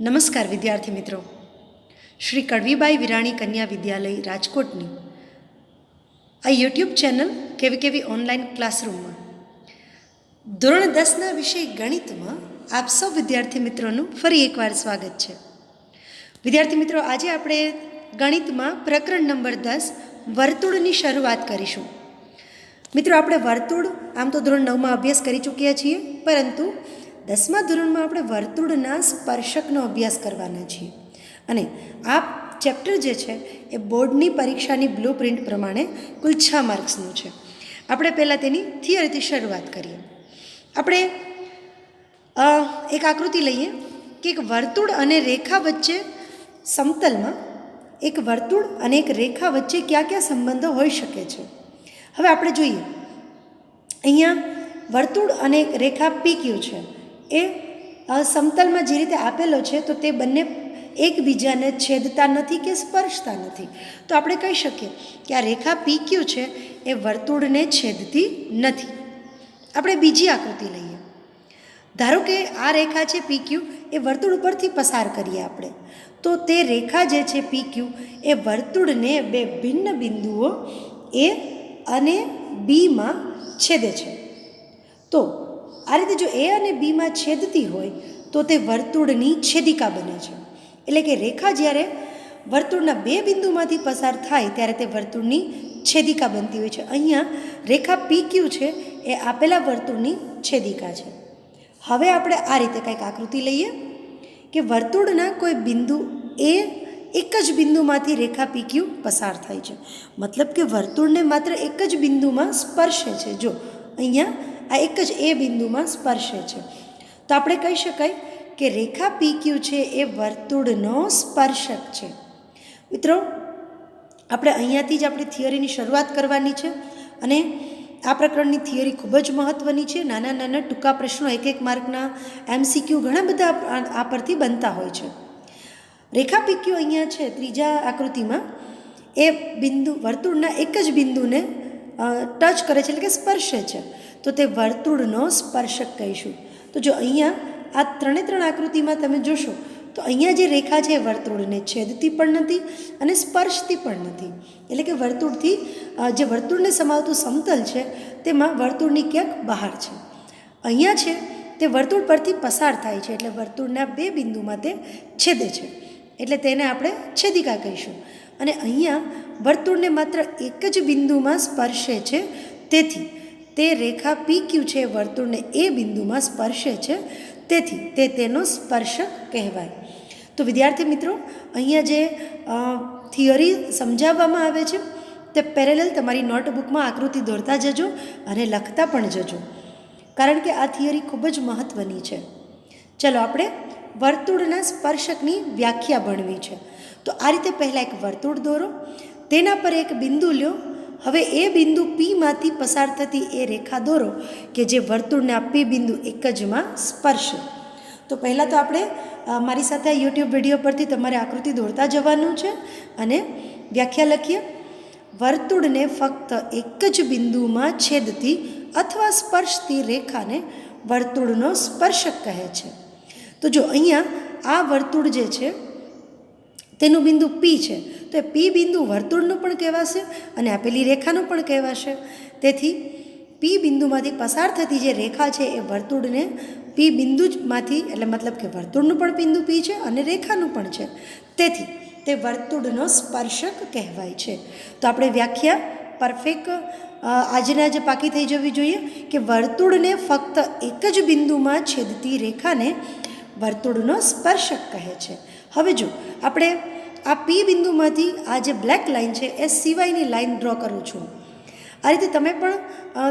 નમસ્કાર વિદ્યાર્થી મિત્રો. શ્રી કડવીબાઈ વિરાણી કન્યા વિદ્યાલય રાજકોટની આ યુટ્યુબ ચેનલ કેવી કેવી ઓનલાઈન ક્લાસરૂમમાં. ધોરણ દસના વિષય ગણિતમાં આપ સૌ વિદ્યાર્થી મિત્રોનું ફરી એકવાર સ્વાગત છે. વિદ્યાર્થી મિત્રો, આજે આપણે ગણિતમાં પ્રકરણ નંબર દસ વર્તુળની શરૂઆત કરીશું. મિત્રો, આપણે વર્તુળ, આમ તો ધોરણ નવમાં અભ્યાસ કરી ચૂક્યા છીએ, પરંતુ દસમા ધોરણમાં આપણે વર્તુળના સ્પર્શકનો અભ્યાસ કરવાના છીએ. અને આ ચેપ્ટર જે છે, એ બોર્ડની પરીક્ષાની બ્લુ પ્રિન્ટ પ્રમાણે કુલ છ માર્ક્સનું છે. આપણે પહેલાં તેની થિયરીથી શરૂઆત કરીએ. આપણે એક આકૃતિ લઈએ કે એક વર્તુળ અને રેખા વચ્ચે સમતલમાં એક વર્તુળ અને એક રેખા વચ્ચે કયા કયા સંબંધો હોઈ શકે છે. હવે આપણે જોઈએ. અહીંયા વર્તુળ અને રેખા પીક્યુ છે. એ સમતલમાં જે રીતે આપેલો છે, તો તે બંને એકબીજાને છેદતા નથી કે સ્પર્શતા નથી. તો આપણે કહી શકીએ કે આ રેખા પીક્યુ છે, એ વર્તુળને છેદતી નથી. આપણે બીજી આકૃતિ લઈએ. ધારો કે આ રેખા છે પીક્યુ એ વર્તુળ ઉપરથી પસાર કરીએ આપણે. તો તે રેખા જે છે પીક્યુ એ વર્તુળને બે ભિન્ન બિંદુઓ એ અને બીમાં છેદે છે. તો આ રીતે જો એ અને બીમાં છેદતી હોય, તો તે વર્તુળની છેદિકા બને છે. એટલે કે રેખા જ્યારે વર્તુળના બે બિંદુમાંથી પસાર થાય, ત્યારે તે વર્તુળની છેદિકા બનતી હોય છે. અહીંયા રેખા પીક્યુ છે, એ આપેલા વર્તુળની છેદિકા છે. હવે આપણે આ રીતે કંઈક આકૃતિ લઈએ કે વર્તુળના કોઈ બિંદુ એ એક જ બિંદુમાંથી રેખા પીક્યુ પસાર થાય છે. મતલબ કે વર્તુળને માત્ર એક જ બિંદુમાં સ્પર્શે છે. જો અહીંયા આ એક જ એ બિંદુમાં સ્પર્શે છે. તો આપણે કહી શકાય કે રેખા પીક્યુ છે એ વર્તુળનો સ્પર્શક છે. મિત્રો, આપણે અહીંયાથી જ આપણી થિયરીની શરૂઆત કરવાની છે અને આ પ્રકરણની થિયરી ખૂબ જ મહત્ત્વની છે. નાના નાના ટૂંકા પ્રશ્નો એક એક માર્કના એમસીક્યુ ઘણા બધા આ- પરથી બનતા હોય છે. રેખા પીક્યુ અહીંયા છે, ત્રીજા આકૃતિમાં. એ બિંદુ, વર્તુળના એક જ બિંદુને ટચ કરે છે એટલે કે સ્પર્શે છે. તો તે વર્તુળનો સ્પર્શક કહીશું. તો જો અહીંયા આ ત્રણે ત્રણ આકૃતિમાં તમે જોશો, તો અહીંયા જે રેખા છે એ વર્તુળને છેદતી પણ નથી અને સ્પર્શતી પણ નથી. એટલે કે વર્તુળથી જે વર્તુળને સમાવતું સમતલ છે, તેમાં વર્તુળની ક્યાંક બહાર છે. અહીંયા છે, તે વર્તુળ પરથી પસાર થાય છે, એટલે વર્તુળના બે બિંદુમાં તે છેદે છે. એટલે તેને આપણે છેદિકા કહીશું. અને અહીંયા વર્તુળને માત્ર એક જ બિંદુમાં સ્પર્શે છે. તેથી, તે રેખા પી ક્યુ છે, વર્તુળને એ બિંદુમાં સ્પર્શે છે. તેથી, તે તેનો સ્પર્શક કહેવાય. તો વિદ્યાર્થી મિત્રો, અહીંયા જે થિયરી સમજાવવામાં આવે છે, તે પેરેલલ તમારી નોટબુકમાં આકૃતિ દોરતા જજો અને લખતા પણ જજો. કારણ કે આ થિયરી ખૂબ જ મહત્ત્વની છે. ચલો આપણે વર્તુળના સ્પર્શકની વ્યાખ્યા ભણવી છે. તો આ રીતે પહેલાં એક વર્તુળ દોરો. તેના પર એક બિંદુ લ્યો. હવે એ બિંદુ પીમાંથી પસાર થતી એ રેખા દોરો કે જે વર્તુળને પી બિંદુ એક જમાં સ્પર્શે. તો પહેલાં તો આપણે મારી સાથે આ યુટ્યુબ વીડિયો પરથી તમારે આકૃતિ દોરતા જવાનું છે અને વ્યાખ્યા લખીએ. વર્તુળને ફક્ત એક જ બિંદુમાં છેદતી અથવા સ્પર્શતી રેખાને વર્તુળનો સ્પર્શક કહે છે. તો જો અહીંયા આ વર્તુળ જે છે તેનું બિંદુ પી છે. તો એ પી બિંદુ વર્તુળનું પણ કહેવાશે અને આપેલી રેખાનું પણ કહેવાશે. તેથી પી બિંદુમાંથી પસાર થતી જે રેખા છે એ વર્તુળને પી બિંદુ જમાંથી એટલે મતલબ કે વર્તુળનું પણ બિંદુ પી છે અને રેખાનું પણ છે. તેથી તે વર્તુળનો સ્પર્શક કહેવાય છે. તો આપણે વ્યાખ્યા પરફેક્ટ આજના આજે પાકી થઈ જવી જોઈએ કે વર્તુળને ફક્ત એક જ બિંદુમાં છેદતી રેખાને વર્તુળનો સ્પર્શક કહે છે. હવે જો આપણે આ પી બિંદુમાંથી આ જે બ્લેક લાઇન છે, એ સિવાયની લાઇન ડ્રો કરું છું. આ રીતે તમે પણ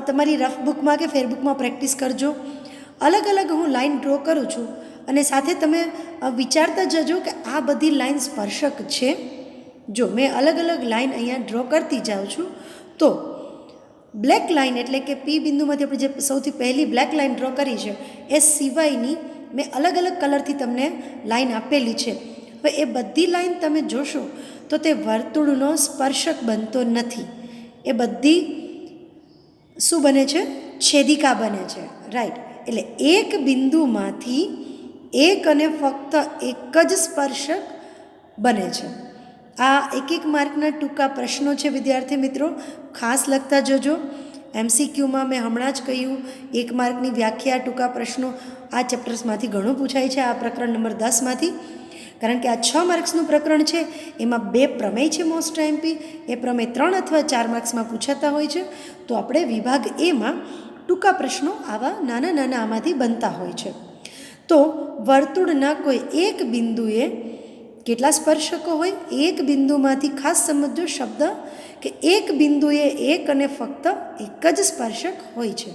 તમારી રફ બુકમાં કે ફેરબુકમાં પ્રેક્ટિસ કરજો. અલગ અલગ હું લાઇન ડ્રો કરું છું અને સાથે તમે વિચારતા જજો કે આ બધી લાઇન સ્પર્શક છે. જો મેં અલગ અલગ લાઇન અહીંયા ડ્રો કરતી જાઉં છું, તો બ્લેક લાઇન એટલે કે પી બિંદુમાંથી આપણે જે સૌથી પહેલી બ્લેક લાઇન ડ્રો કરી છે, એ સિવાયની મેં અલગ અલગ કલરથી તમને લાઇન આપેલી છે. હવે એ બધી લાઈન તમે જોશો તો તે વર્તુળનો સ્પર્શક બનતો નથી. એ બધી શું બને છે? છેદિકા બને છે. રાઈટ એટલે એક બિંદુમાંથી એક અને ફક્ત એક જ સ્પર્શક બને છે. આ એક એક માર્કના ટૂંકા પ્રશ્નો છે, વિદ્યાર્થી મિત્રો. ખાસ લખતા જજો. એમસીક્યુમાં મેં હમણાં જ કહ્યું, એક માર્કની વ્યાખ્યા, ટૂંકા પ્રશ્નો. આ ચેપ્ટર્સમાંથી ઘણું પૂછાય છે. આ પ્રકરણ નંબર દસમાંથી. કારણ કે આ છ માર્ક્સનું પ્રકરણ છે, એમાં બે પ્રમેય છે મોસ્ટ એમપી એ પ્રમેય ત્રણ અથવા ચાર માર્ક્સમાં પૂછાતા હોય છે. તો આપણે વિભાગ એમાં ટૂંકા પ્રશ્નો આવા નાના નાના આમાંથી બનતા હોય છે. તો વર્તુળના કોઈ એક બિંદુએ કેટલા સ્પર્શકો હોય? એક બિંદુમાંથી ખાસ સમજો શબ્દ કે એક બિંદુએ એક અને ફક્ત એક જ સ્પર્શક હોય છે.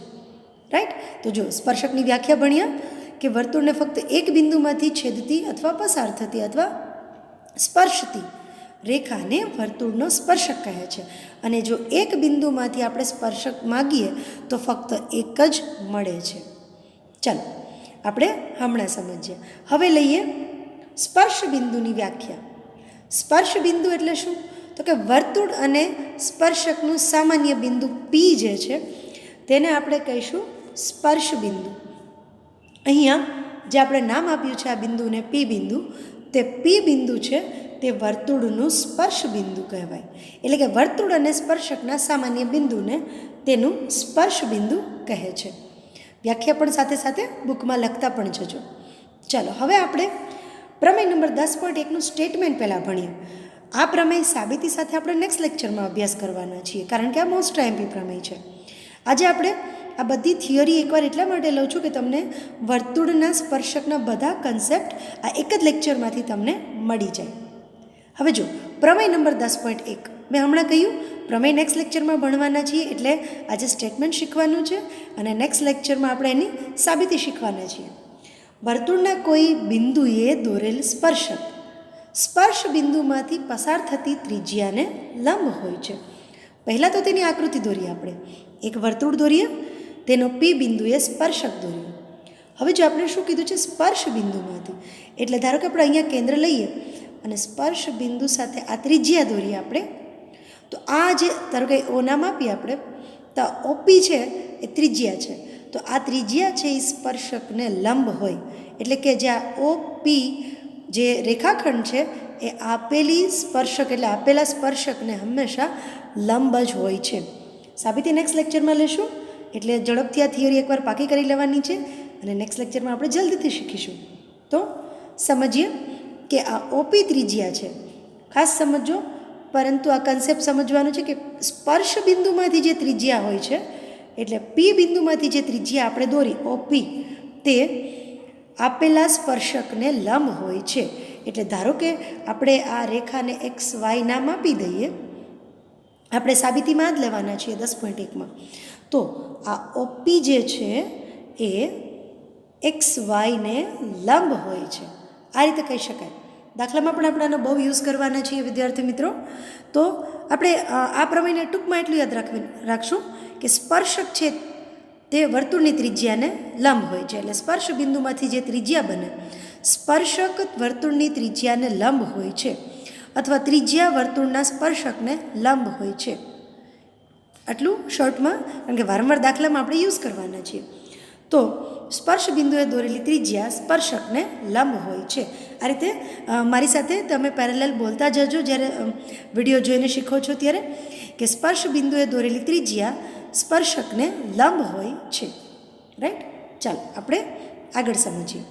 રાઈટ તો જો સ્પર્શકની વ્યાખ્યા ભણ્યા કે વર્તુળને ફક્ત એક બિંદુમાંથી છેદતી અથવા પસાર થતી અથવા સ્પર્શતી રેખાને વર્તુળનો સ્પર્શક કહે છે. અને જો એક બિંદુમાંથી આપણે સ્પર્શક માગીએ તો ફક્ત એક જ મળે છે. ચાલો, આપણે હમણાં સમજીએ. હવે લઈએ સ્પર્શ બિંદુની વ્યાખ્યા. સ્પર્શ બિંદુ એટલે શું? તો કે વર્તુળ અને સ્પર્શકનું સામાન્ય બિંદુ પી જે છે, તેને આપણે કહીશું સ્પર્શ બિંદુ. અહીંયા જે આપણે નામ આપ્યું છે આ બિંદુને પી બિંદુ, તે પી બિંદુ છે, તે વર્તુળનું સ્પર્શ બિંદુ કહેવાય. એટલે કે વર્તુળ અને સ્પર્શકના સામાન્ય બિંદુને તેનું સ્પર્શ બિંદુ કહે છે. વ્યાખ્યા પણ સાથે સાથે બુકમાં લખતા પણ જજો. ચાલો, હવે આપણે પ્રમેય નંબર દસ પોઈન્ટ એકનું સ્ટેટમેન્ટ પહેલાં ભણીએ. આ પ્રમેય સાબિતી સાથે આપણે નેક્સ્ટ લેક્ચરમાં અભ્યાસ કરવાના છીએ, કારણ કે આ મોસ્ટ એમપી પ્રમેય છે. આજે આપણે આ બધી થિયરી એકવાર એટલા માટે લઉં છું કે તમને વર્તુળના સ્પર્શકના બધા કન્સેપ્ટ આ એક જ લેક્ચરમાંથી તમને મળી જાય. હવે જો, પ્રમેય નંબર દસ પોઈન્ટ એક. મેં હમણાં કહ્યું, પ્રમેય નેક્સ્ટ લેક્ચરમાં ભણવાના છીએ એટલે આજે સ્ટેટમેન્ટ શીખવાનું છે અને નેક્સ્ટ લેક્ચરમાં આપણે એની સાબિતી શીખવાના છીએ. વર્તુળના કોઈ બિંદુએ દોરેલ સ્પર્શક. સ્પર્શ બિંદુમાંથી પસાર થતી ત્રિજ્યાને લંબ હોય છે. પહેલાં તો તેની આકૃતિ દોરીએ આપણે. એક વર્તુળ દોરીએ તેનો પી બિંદુએ સ્પર્શક દોર્યું. હવે જો આપણે શું કીધું છે? સ્પર્શ બિંદુમાંથી. એટલે ધારો કે આપણે અહીંયા કેન્દ્ર લઈએ અને સ્પર્શ બિંદુ સાથે આ ત્રિજ્યા દોરીએ આપણે, તો આ જે ધારો કે ઓનામ આપીએ આપણે, તો ઓપી છે એ ત્રિજ્યા છે. તો આ ત્રિજ્યા છે એ સ્પર્શકને લંબ હોય. એટલે કે જ્યાં ઓ પી જે રેખાખંડ છે એ આપેલી સ્પર્શક, એટલે આપેલા સ્પર્શકને હંમેશા લંબ જ હોય છે. સાબિતી નેક્સ્ટ લેક્ચરમાં લેશું. એટલે ઝડપથી આ થિયરી એકવાર પાકી કરી લેવાની છે અને નેક્સ્ટ લેક્ચરમાં આપણે જલ્દીથી શીખીશું. તો સમજીએ કે આ ઓપી ત્રિજ્યા છે. ખાસ સમજો, પરંતુ આ કન્સેપ્ટ સમજવાનું છે કે સ્પર્શ બિંદુમાંથી જે ત્રિજ્યા હોય છે, એટલે પી બિંદુમાંથી જે ત્રિજ્યા આપણે દોરી ઓપી તે આપેલા સ્પર્શકને લંબ હોય છે. એટલે ધારો કે આપણે આ રેખાને એક્સ વાય નામ આપી દઈએ, આપણે સાબિતીમાં જ લેવાના છીએ દસ પોઈન્ટ એકમાં તો આ ઓપી જે છે એ એક્સ વાયને લંબ હોય છે. આ રીતે કહી શકાય. દાખલામાં પણ આપણે આનો બહુ યુઝ કરવાના છીએ વિદ્યાર્થી મિત્રો. તો આપણે આ પ્રમાણે ટૂંકમાં એટલું યાદ રાખવી, રાખશું કે સ્પર્શક છે તે વર્તુળની ત્રિજ્યાને લંબ હોય છે. એટલે સ્પર્શ બિંદુમાંથી જે ત્રિજ્યા બને, સ્પર્શક વર્તુળની ત્રિજ્યાને લંબ હોય છે. અથવા ત્રિજ્યા વર્તુળના સ્પર્શકને લંબ હોય છે. આટલું શોર્ટમાં કારણ કે વારંવાર દાખલામાં આપણે યુઝ કરવાના છીએ. તો સ્પર્શ બિંદુએ દોરેલી ત્રિજ્યા સ્પર્શકને લંબ હોય છે. આ રીતે મારી સાથે તમે પેરેલલ બોલતા જજો જ્યારે વીડિયો જોઈને શીખો છો ત્યારે, કે સ્પર્શ બિંદુએ દોરેલી ત્રિજ્યા સ્પર્શકને લંબ હોય છે. રાઈટ ચાલો, આપણે આગળ સમજીએ.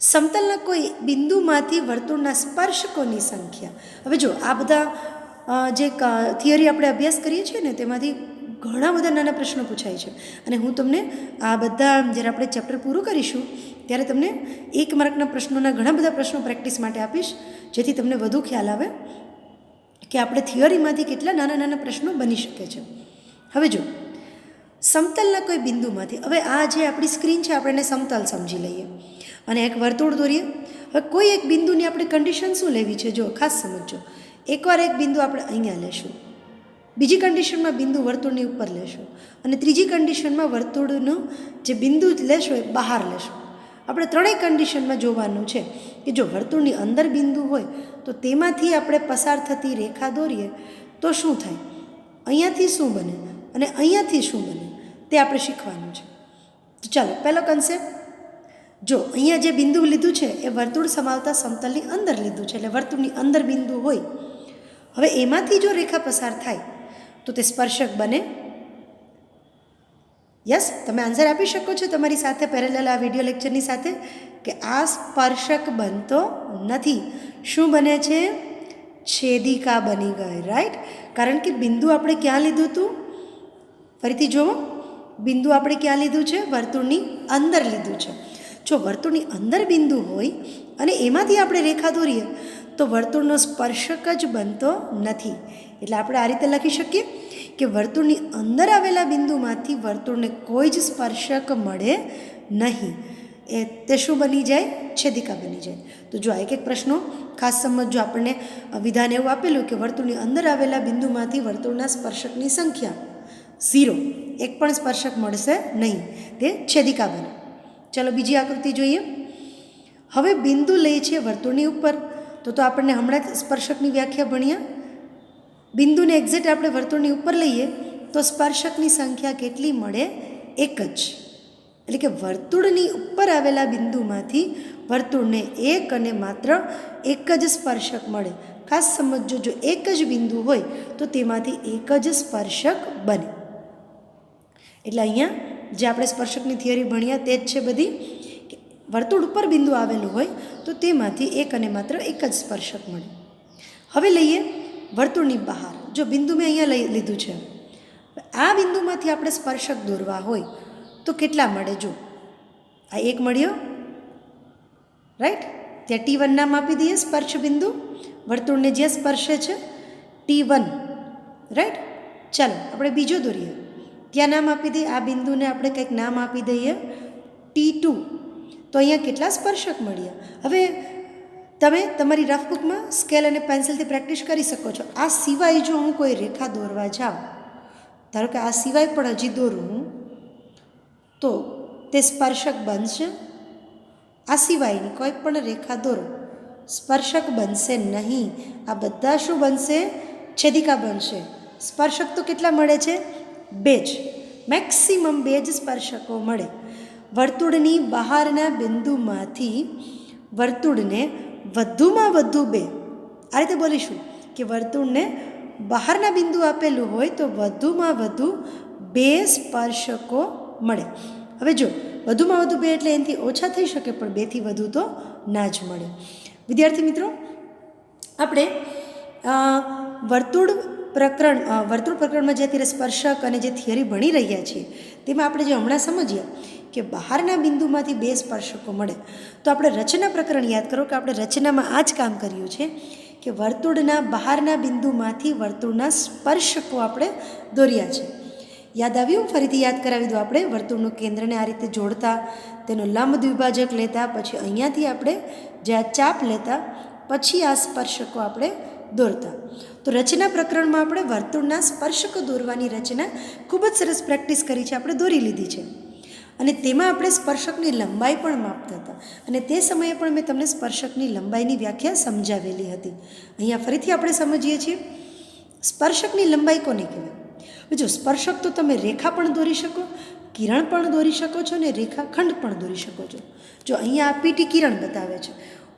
સમતલના કોઈ બિંદુમાંથી વર્તુળના સ્પર્શકોની સંખ્યા. હવે જો આ બધા જે થિયરી આપણે અભ્યાસ કરીએ છીએ ને, તેમાંથી ઘણા બધા નાના પ્રશ્નો પૂછાય છે. અને હું તમને આ બધા જ્યારે આપણે ચેપ્ટર પૂરું કરીશું, ત્યારે તમને એક માર્કના પ્રશ્નોના ઘણા બધા પ્રશ્નો પ્રેક્ટિસ માટે આપીશ, જેથી તમને વધુ ખ્યાલ આવે કે આપણે થિયરીમાંથી કેટલા નાના નાના પ્રશ્નો બની શકે છે. હવે જો, સમતલના કોઈ બિંદુમાંથી, હવે આ જે આપણી સ્ક્રીન છે, આપણે એને સમતલ સમજી લઈએ. અને એક વર્તુળ દોરીએ. હવે કોઈ એક બિંદુની આપણે કન્ડિશન શું લેવી છે, જો, ખાસ સમજો એકવાર એક બિંદુ આપણે અહીંયા લેશું. બીજી કન્ડિશનમાં બિંદુ વર્તુળની ઉપર લેશો. અને ત્રીજી કન્ડિશનમાં વર્તુળનું જે બિંદુ લેશો એ બહાર લેશો. આપણે ત્રણેય કન્ડિશનમાં જોવાનું છે કે જો વર્તુળની અંદર બિંદુ હોય તો તેમાંથી આપણે પસાર થતી રેખા દોરીએ તો શું થાય? અહીંયાથી શું બને? અને અહીંયાથી શું બને? તે આપણે શીખવાનું છે. ચાલો, પહેલો કન્સેપ્ટ જો અહીંયા જે બિંદુ લીધું છે, એ વર્તુળ સમાવતા સમતલની અંદર લીધું છે, એટલે વર્તુળની અંદર બિંદુ હોય. હવે એમાંથી જો રેખા પસાર થાય, તો તે સ્પર્શક બને. યસ તમે આન્સર આપી શકો છો તમારી સાથે પેરેલલ આ વીડિયો લેક્ચરની સાથે કે આ સ્પર્શક બનતો નથી. શું બને છે? છેદિકા બની ગઈ રાઈટ કારણ કે બિંદુ આપણે ક્યાં લીધું હતું? ફરીથી જુઓ બિંદુ આપણે ક્યાં લીધું છે? વર્તુળની અંદર લીધું છે. જો વર્તુળની અંદર બિંદુ હોય અને એમાંથી આપણે રેખા દોરીએ, તો વર્તુળનો સ્પર્શક જ બનતો નથી. એટલે આપણે આ રીતે લખી શકીએ કે વર્તુળની અંદર આવેલા બિંદુમાંથી વર્તુળને કોઈ જ સ્પર્શક મળે નહીં. એ તે શું બની જાય? છેદિકા બની જાય. તો જો આ એક એક પ્રશ્નો, ખાસ સમજો આપણને વિધાન એવું આપેલું કે વર્તુળની અંદર આવેલા બિંદુમાંથી વર્તુળના સ્પર્શકની સંખ્યા ઝીરો, એક પણ સ્પર્શક મળશે નહીં. તે છેદિકા બને. ચલો બીજી આકૃતિ જોઈએ. હવે બિંદુ લે છે વર્તુળની ઉપર. તો તો આપણને હમણાં જ સ્પર્શકની વ્યાખ્યા ભણ્યા. બિંદુને એક્ઝેક્ટ આપણે વર્તુળની ઉપર લઈએ, તો સ્પર્શકની સંખ્યા કેટલી મળે? એક જ. એટલે કે વર્તુળની ઉપર આવેલા બિંદુમાંથી વર્તુળને એક અને માત્ર એક જ સ્પર્શક મળે. ખાસ સમજો જો એક જ બિંદુ હોય, તો તેમાંથી એક જ સ્પર્શક બને. એટલે અહીંયા જે આપણે સ્પર્શકની થિયરી ભણ્યા તે જ છે બધી વર્તુળ ઉપર બિંદુ આવેલું હોય, તો તેમાંથી એક અને માત્ર એક જ સ્પર્શક મળે. હવે લઈએ વર્તુળની બહાર, જો બિંદુ મેં અહીંયા લઈ લીધું છે. આ બિંદુમાંથી આપણે સ્પર્શક દોરવા હોય, તો કેટલા મળે જો? આ એક મળ્યો રાઈટ ત્યાં ટી વન નામ આપી દઈએ સ્પર્શ બિંદુ. વર્તુળને જે સ્પર્શે છે ટી વન રાઈટ ચાલો, આપણે બીજો દોરીએ. ત્યાં નામ આપી દઈએ આ બિંદુને આપણે કંઈક નામ આપી દઈએ ટી ટુ તો અહીંયા કેટલા સ્પર્શક મળ્યા? હવે તમે તમારી રફ સ્કેલ અને પેન્સિલથી પ્રેક્ટિસ કરી શકો છો. આ સિવાય જો હું કોઈ રેખા દોરવા જાઉં, ધારો કે આ સિવાય પણ હજી દોરું હું, તો તે સ્પર્શક બનશે. આ સિવાયની કોઈ પણ રેખા દોરો. સ્પર્શક બનશે નહીં. આ બધા શું બનશે? છેદિકા બનશે. સ્પર્શક તો કેટલા મળે છે? બે જ મેક્સિમમ બે જ સ્પર્શકો મળે. વર્તુળની બહારના બિંદુમાંથી વર્તુળને વધુમાં વધુ બે. આ રીતે બોલીશું કે વર્તુળને બહારના બિંદુ આપેલું હોય તો વધુમાં વધુ બે સ્પર્શકો મળે. હવે જો, વધુમાં વધુ બે એટલે એનાથી ઓછા થઈ શકે, પણ બેથી વધુ તો ના જ મળે. વિદ્યાર્થી મિત્રો, આપણે વર્તુળ પ્રકરણ વર્તુળ પ્રકરણમાં જે અત્યારે સ્પર્શક અને જે થિયરી ભણી રહ્યા છીએ, તેમાં આપણે જે હમણાં સમજીએ કે બહારના બિંદુમાંથી બે સ્પર્શકો મળે. તો આપણે રચના પ્રકરણ યાદ કરો કે આપણે રચનામાં આ જ કામ કર્યું છે કે વર્તુળના બહારના બિંદુમાંથી વર્તુળના સ્પર્શકો આપણે દોર્યા છે. યાદ આવ્યું? ફરીથી યાદ કરાવી દો આપણે. વર્તુળનું કેન્દ્રને આ રીતે જોડતા, તેનો લંબ દ્વિભાજક લેતા, પછી અહીંયાથી આપણે જે આ ચાપ લેતા, પછી આ સ્પર્શકો આપણે દોરતા. તો રચના પ્રકરણમાં આપણે વર્તુળના સ્પર્શકો દોરવાની રચના ખૂબ જ સરસ પ્રેક્ટિસ કરી છે, આપણે દોરી લીધી છે. અને તેમાં આપણે સ્પર્શકની લંબાઈ પણ માપતા હતા. અને તે સમયે પણ મેં તમને સ્પર્શકની લંબાઈની વ્યાખ્યા સમજાવેલી હતી. અહીંયા ફરીથી આપણે સમજીએ છીએ. સ્પર્શકની લંબાઈ કોને કહેવાય? જો સ્પર્શક તો તમે રેખા પણ દોરી શકો, કિરણ પણ દોરી શકો છો અને રેખાખંડ પણ દોરી શકો છો. જો અહીંયા આ પીટી કિરણ બતાવે છે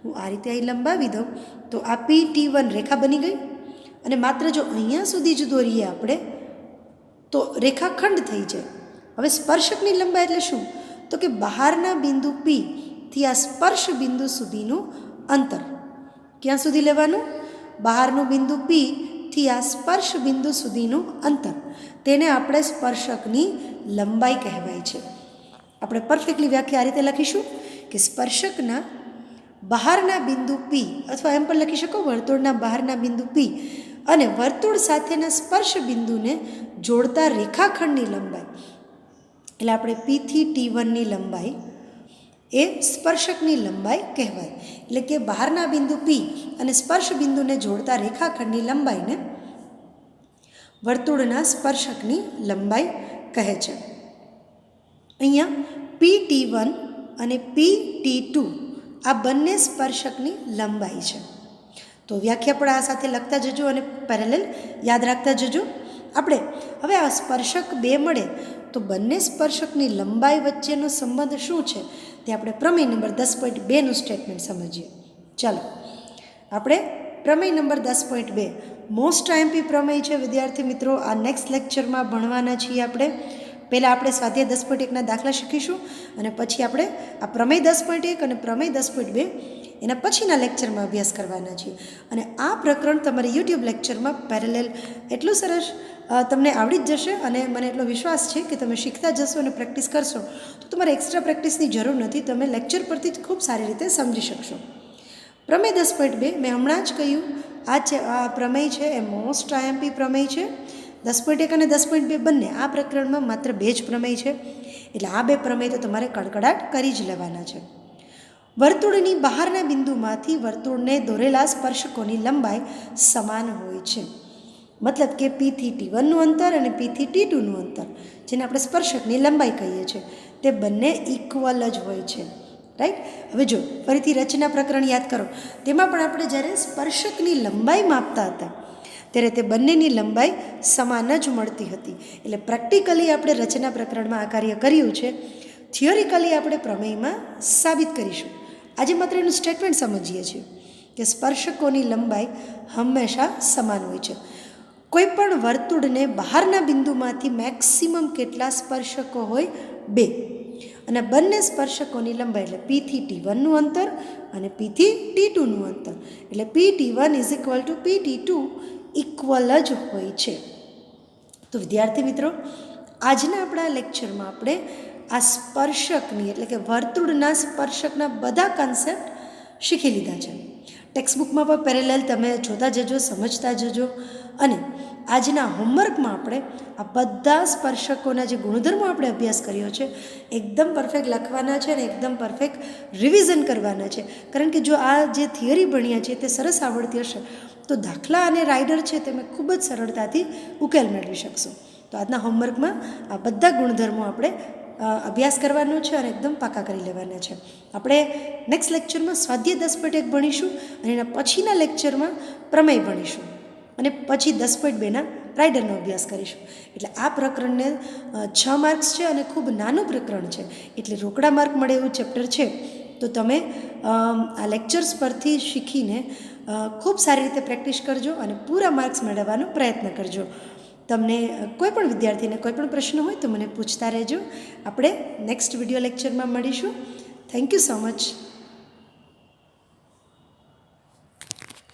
હું આ રીતે અહીં લંબાવી દઉં, તો આ પી ટી વન રેખા બની ગઈ અને માત્ર જો અહીંયા સુધી જ દોરીએ આપણે, તો રેખાખંડ થઈ જાય. હવે સ્પર્શકની લંબાઈ એટલે શું? તો કે બહારના બિંદુ પી થી આ સ્પર્શ બિંદુ સુધીનું અંતર. ક્યાં સુધી લેવાનું? બહારનું બિંદુ પી થી આ સ્પર્શ બિંદુ સુધીનું અંતર. તેને આપણે સ્પર્શકની લંબાઈ કહેવાય છે. આપણે પરફેક્ટલી વ્યાખ્યા આ રીતે લખીશું કે સ્પર્શકના બહારના બિંદુ પી અથવા એમ પણ લખી શકો, વર્તુળના બહારના બિંદુ પી અને વર્તુળ સાથેના સ્પર્શ બિંદુને જોડતા રેખાખંડની લંબાઈ. એટલે આપણે પીથી ટી વનની લંબાઈ એ સ્પર્શકની લંબાઈ કહેવાય. એટલે કે બહારના બિંદુ પી અને સ્પર્શ બિંદુને જોડતા રેખાખંડની લંબાઈને વર્તુળના સ્પર્શકની લંબાઈ કહે છે. અહીંયા પી ટી વન અને પી ટી ટુ આ બંને સ્પર્શકની લંબાઈ છે. તો વ્યાખ્યા પણ આ સાથે લખતા જજો અને પેરેલેલ યાદ રાખતા જજો. આપણે હવે આ સ્પર્શક બે મળે તો બંને સ્પર્શકની લંબાઈ વચ્ચેનો સંબંધ શું છે તે આપણે પ્રમેય નંબર દસ પોઈન્ટ બેનું સ્ટેટમેન્ટ સમજીએ. ચાલો, આપણે પ્રમેય નંબર દસ પોઈન્ટ બે. મોસ્ટ આઈએમપી પ્રમેય છે, વિદ્યાર્થી મિત્રો. આ નેક્સ્ટ લેક્ચરમાં ભણવાના છીએ આપણે. પહેલાં આપણે સ્વાધ્યાય દસ પોઈન્ટ એકના દાખલા શીખીશું અને પછી આપણે આ પ્રમેય દસ પોઈન્ટ એક અને પ્રમેય દસ પોઈન્ટ બે એના પછીના લેક્ચરમાં અભ્યાસ કરવાના છીએ. અને આ પ્રકરણ તમારે યુટ્યુબ લેક્ચરમાં પેરેલેલ એટલું સરસ તમને આવડી જ જશે અને મને એટલો વિશ્વાસ છે કે તમે શીખતા જશો અને પ્રેક્ટિસ કરશો. તો તમારે એક્સ્ટ્રા પ્રેક્ટિસની જરૂર નથી, તમે લેક્ચર પરથી જ ખૂબ સારી રીતે સમજી શકશો. પ્રમેય દસ પોઈન્ટ બે, મેં હમણાં જ કહ્યું, આ છે, આ પ્રમેય છે, એ મોસ્ટ આઈએમપી પ્રમેય છે. દસ પોઈન્ટ એક અને દસ પોઈન્ટ બે બંને આ પ્રકરણમાં માત્ર બે જ પ્રમેય છે. એટલે આ બે પ્રમેય તો તમારે કડકડાટ કરી જ લેવાના છે. વર્તુળની બહારના બિંદુમાંથી વર્તુળને દોરેલા સ્પર્શકોની લંબાઈ સમાન હોય છે. મતલબ કે પીથી ટી વનનું અંતર અને પીથી ટી ટુનું અંતર, જેને આપણે સ્પર્શકની લંબાઈ કહીએ છીએ. તે બંને ઇક્વલ જ હોય છે. રાઈટ હવે જો ફરીથી રચના પ્રકરણ યાદ કરો. તેમાં પણ આપણે જ્યારે સ્પર્શકની લંબાઈ માપતા હતા ત્યારે તે બંનેની લંબાઈ સમાન જ મળતી હતી. એટલે પ્રેક્ટિકલી આપણે રચના પ્રકરણમાં આ કાર્ય કર્યું છે. થિયોરિકલી આપણે પ્રમેયમાં સાબિત કરીશું. આજે માત્ર એનું સ્ટેટમેન્ટ સમજીએ છીએ કે સ્પર્શકોની લંબાઈ હંમેશા સમાન હોય છે. કોઈ પણ વર્તુળને બહારના બિંદુમાંથી મેક્સિમમ કેટલા સ્પર્શકો હોય? બે. અને બંને સ્પર્શકોની લંબાઈ એટલે પીથી ટી વનનું અંતર અને પીથી ટી ટુનું અંતર. એટલે P T one is equal to P T two equal જ હોય છે. તો વિદ્યાર્થી મિત્રો, આજના આપણા લેક્ચરમાં આપણે આ સ્પર્શકની એટલે કે વર્તુળના સ્પર્શકના બધા કન્સેપ્ટ શીખી લીધા છે. ટેક્સ્ટબુકમાં પણ પેરેલેલ તમે જોતા જજો, સમજતા જજો અને આજના હોમવર્કમાં આપણે આ બધા સ્પર્શકોના જે ગુણધર્મો આપણે અભ્યાસ કર્યો છે, એકદમ પરફેક્ટ લખવાના છે અને એકદમ પરફેક્ટ રિવિઝન કરવાના છે. કારણ કે જો આ જે થિયરી ભણ્યા છે, તે સરસ આવડતી હશે. તો દાખલા અને રાઇડર છે તમે ખૂબ જ સરળતાથી ઉકેલ મેળવી શકશો. તો આજના હોમવર્કમાં આ બધા ગુણધર્મો આપણે અભ્યાસ કરવાનો છે અને એકદમ પાકા કરી લેવાના છે. આપણે નેક્સ્ટ લેક્ચરમાં સ્વાધ્યાય દસ પોઈન્ટ એક ભણીશું અને એના પછીના લેક્ચરમાં પ્રમેય ભણીશું. અને પછી દસ પોઈન્ટ બેના રાઇડરનો અભ્યાસ કરીશું. એટલે આ પ્રકરણને છ માર્ક્સ છે અને ખૂબ નાનું પ્રકરણ છે. એટલે રોકડા માર્ક મળે એવું ચેપ્ટર છે. તો તમે આ લેક્ચર્સ પરથી શીખીને ખૂબ સારી રીતે પ્રેક્ટિસ કરજો અને પૂરા માર્ક્સ મેળવવાનો પ્રયત્ન કરજો. તમને કોઈ પણ વિદ્યાર્થીને કોઈ પણ પ્રશ્ન હોય તો મને પૂછતા રહેજો. આપણે નેક્સ્ટ વીડિયો લેક્ચરમાં મળીશું. Thank you so much.